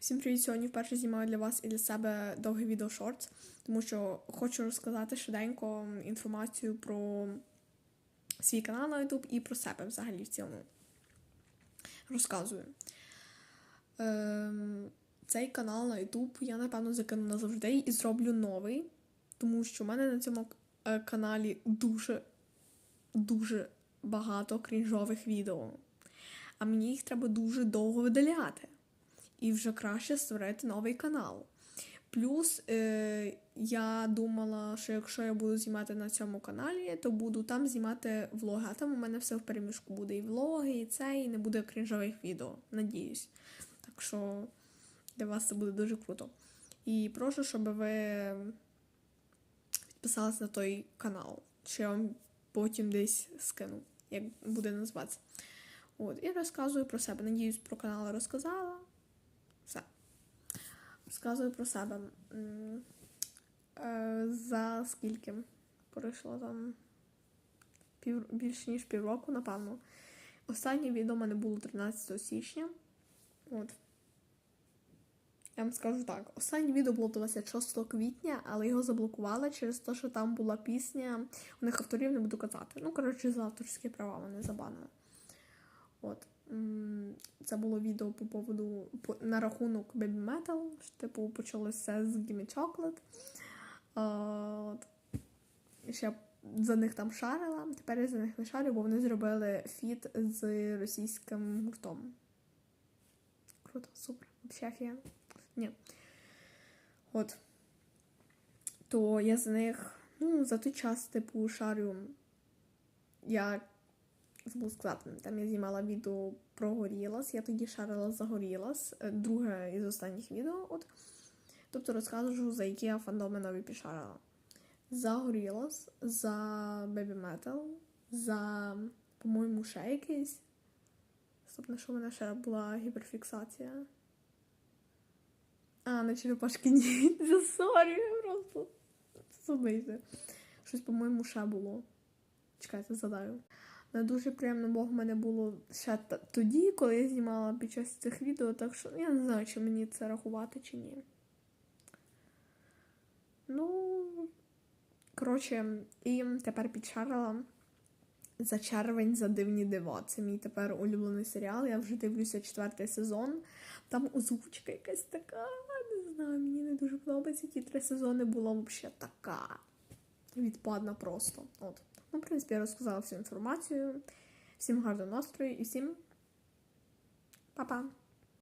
Всім привіт! Сьогодні вперше знімаю для вас і для себе довге відео шортс, тому що хочу розказати швиденько інформацію про свій канал на YouTube і про себе взагалі в цілому. Розказую. Ем, цей канал на YouTube я, напевно, закину назавжди і зроблю новий, тому що в мене на цьому е, каналі дуже, дуже багато крінжових відео. А мені їх треба дуже довго видаляти. І вже краще створити новий канал. Плюс е, я думала, що якщо я буду знімати на цьому каналі, то буду там знімати влоги. А там у мене все в переміжку буде і влоги, і це, і не буде крінжових відео. Надіюсь. Так що для вас це буде дуже круто. І прошу, щоб ви підписалися на той канал, що я вам потім десь скину, як буде називатися. От, і розказую про себе. Надіюсь, про канал розказала. Все. Розказую про себе. Е, За скільки? Пройшло там пів, більше ніж півроку, напевно. Останнє відео в мене було 13 січня. От. Я вам скажу так. Останнє відео було 26 квітня, але його заблокували через те, що там була пісня. У них авторів не буду казати. Ну, коротше, за авторські права вони забанили. От. Це було відео по поводу по, на рахунок Baby Metal. Типу, почалося з Gimme Chocolate. А, от. Ще за них там шарила. Тепер я за них не шарю, бо вони зробили фіт з російським гуртом. Круто, супер. Взагалі офігенно. Ні. От. То я за них, ну, за той час, типу, шарю. Я забула сказати, там я знімала відео про Горілас, я тоді шарила за Горілас, е, друге із останніх відео. От. Тобто розкажу, за які я фандоми нові пішарила. За Горілас, за Baby Metal, за, по-моєму, ще якийсь. Стоп, на що в мене ще була гіперфіксація? А, на черепашки ніндзя, сорі, просто зубийте. Щось, по-моєму, ще було. Чекайте, згадаю. Не дуже приємно, бо в мене було ще тоді, коли я знімала під час цих відео, так що я не знаю, чи мені це рахувати, чи ні. Ну, коротше, і тепер підшарила за червень за дивні дива. Це мій тепер улюблений серіал. Я вже дивлюся четвертий сезон. Там озвучка якась така, не знаю, мені не дуже подобається. Ті три сезони була взагалі така відпадна просто. От. Ну, в принципі, я розказала всю інформацію. Всім гарного настрою і всім па-па!